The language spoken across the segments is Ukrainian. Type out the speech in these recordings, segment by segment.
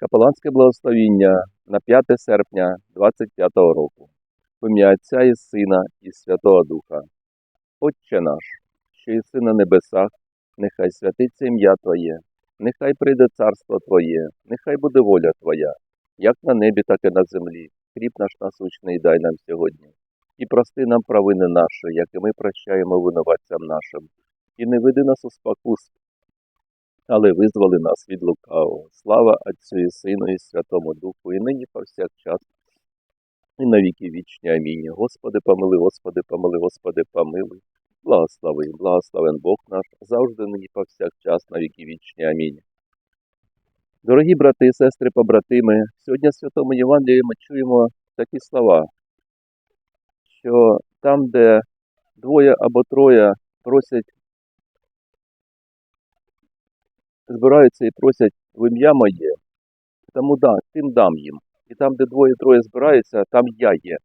Капеланське благословіння на 5 серпня 25 року. В ім'я Отця і Сина і Святого Духа. Отче наш, що єси на небесах, нехай святиться ім'я Твоє, нехай прийде царство Твоє, нехай буде воля Твоя, як на небі, так і на землі. Хліб наш насущний дай нам сьогодні. І прости нам провини наші, як і ми прощаємо винуватцям нашим. І не веди нас у спокус, але визволи нас від лукавого. Слава Отцю і Сину і Святому Духу, і нині повсякчас, і на віки вічні. Амінь. Господи, помили, Господи, помили, Господи, помилуй. Благослови, благословен Бог наш, завжди нині повсякчас, на віки вічні. Амінь. Дорогі брати і сестри, побратими, сьогодні в Святому Євангелії ми чуємо такі слова, що там, де двоє або троє просять збираються і просять в ім'я моє, тому да, тим дам їм. І там, де двоє-троє збираються, там я є.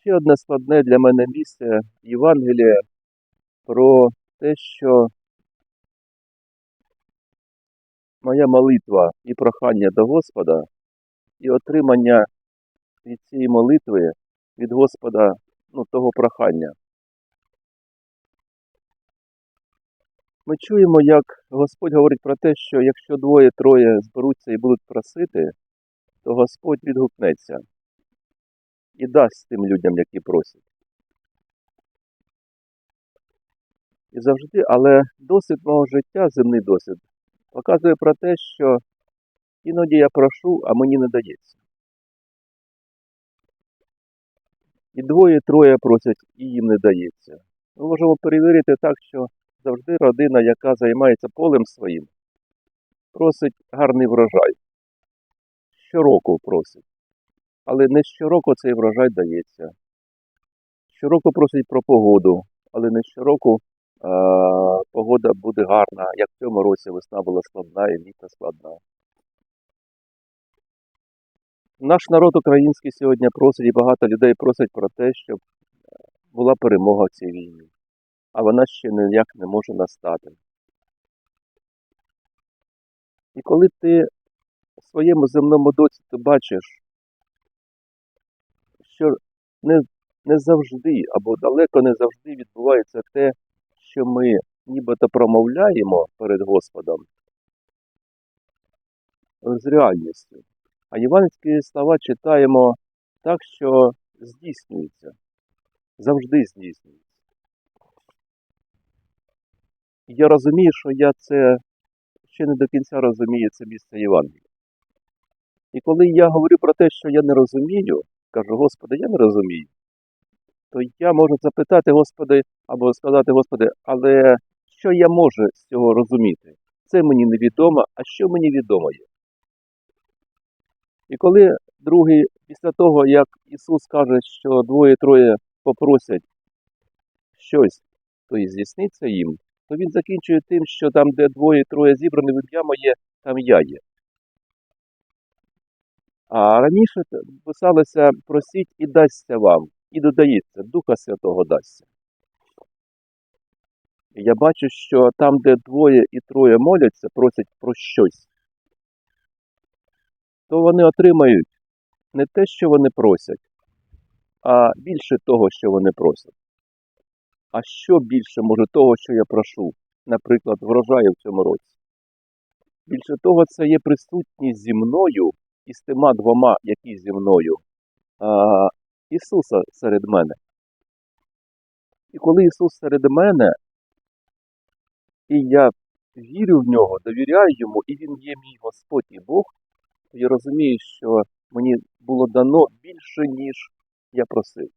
Ще одне складне для мене місце Євангелія про те, що моя молитва і прохання до Господа, і отримання від цієї молитви від Господа, ну, того прохання. Ми чуємо, як Господь говорить про те, що якщо двоє-троє зберуться і будуть просити, то Господь відгукнеться і дасть тим людям, які просять. І завжди, але досвід мого життя, земний досвід, показує про те, що іноді я прошу, а мені не дається. І двоє-троє просять, і їм не дається. Ми можемо перевірити так, що завжди родина, яка займається полем своїм, просить гарний врожай. Щороку просить. Але не щороку цей врожай дається. Щороку просить про погоду, але не щороку а, погода буде гарна, як в цьому році весна була складна і літо складна. Наш народ український сьогодні просить, і багато людей просять про те, щоб була перемога в цій війні а вона ще ніяк не може настати. І коли ти в своєму земному досвіді бачиш, що не, не завжди або далеко не завжди відбувається те, що ми нібито промовляємо перед Господом з реальністю. А євангельські слова читаємо так, що здійснюється, завжди здійснюється. Я розумію, що я це ще не до кінця розумію це місце Євангелія. І коли я говорю про те, що я не розумію, кажу, Господи, я не розумію, то я можу запитати, Господи, або сказати, Господи, але що я можу з цього розуміти? Це мені невідомо, а що мені відомо є. І коли другий, після того, як Ісус каже, що двоє-троє попросять щось, то і здійсниться їм, то він закінчує тим, що там, де двоє-троє зібрані в ім'я моє, там я є. А раніше писалося просіть і дасться вам, і додається, Духа Святого дасться. Я бачу, що там, де двоє і троє моляться, просять про щось, то вони отримають не те, що вони просять, а більше того, що вони просять. А що більше може того, що я прошу, наприклад, врожаю в цьому році? Більше того, це є присутність зі мною і з тима двома, які зі мною, а, Ісуса серед мене. І коли Ісус серед мене, і я вірю в нього, довіряю йому, і Він є мій Господь і Бог, то я розумію, що мені було дано більше, ніж я просив.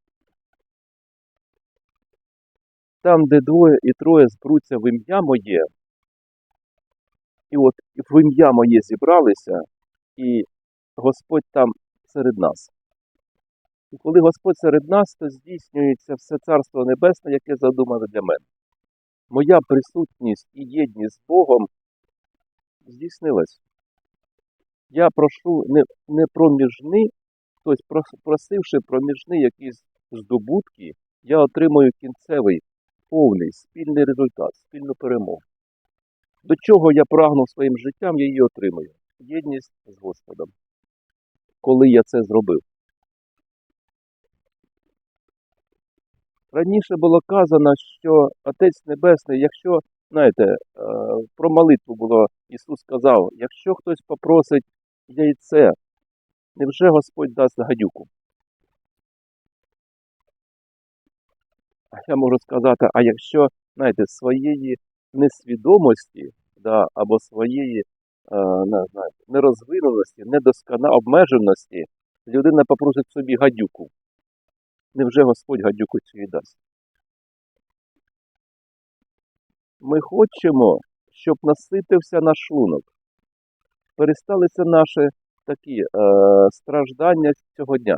Там, де двоє і троє зберуться в ім'я моє, і от в ім'я моє зібралися, і Господь там серед нас. І коли Господь серед нас, то здійснюється все Царство Небесне, яке задумане для мене. Моя присутність і єдність з Богом здійснилась. Я прошу не, не проміжни, тобто просивши проміжни якісь здобутки, я отримую кінцевий повний спільний результат, спільну перемогу. До чого я прагну своїм життям, я її отримую. Єдність з Господом. Коли я це зробив. Раніше було казано, що Отець Небесний, якщо, знаєте, е, про молитву було, Ісус сказав, якщо хтось попросить яйце, невже Господь дасть гадюку? А я можу сказати, а якщо, знаєте, своєї несвідомості, да, або своєї е, не знаю, нерозвиненості, недоскона обмеженості, людина попросить собі гадюку. Невже Господь гадюку цю дасть? Ми хочемо, щоб наситився наш шлунок. Пересталися наші такі е, страждання цього дня.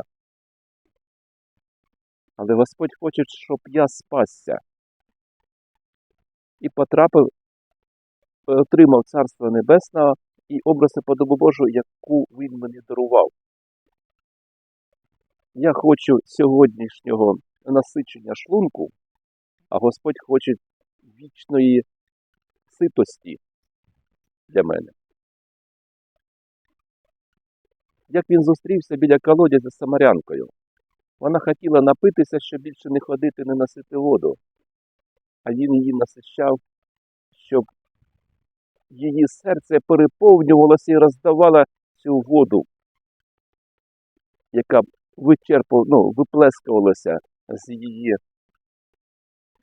Але Господь хоче, щоб я спасся і потрапив, отримав Царство Небесне і образ і подобу Божу, яку Він мені дарував. Я хочу сьогоднішнього насичення шлунку, а Господь хоче вічної ситості для мене. Як він зустрівся біля колодязя з самарянкою. Вона хотіла напитися, щоб більше не ходити, не носити воду. А він її насищав, щоб її серце переповнювалося і роздавало цю воду, яка вичерпу, ну, виплескувалася з її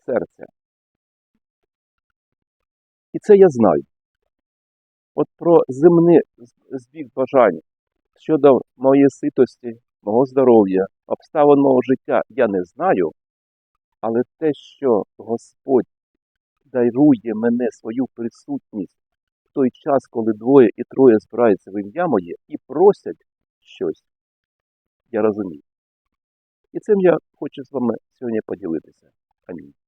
серця. І це я знаю. От про земний збіг бажань щодо моєї ситості, мого здоров'я, обставин мого життя я не знаю, але те, що Господь дарує мене свою присутність в той час, коли двоє і троє збираються в ім'я моє і просять щось, я розумію. І цим я хочу з вами сьогодні поділитися. Амінь.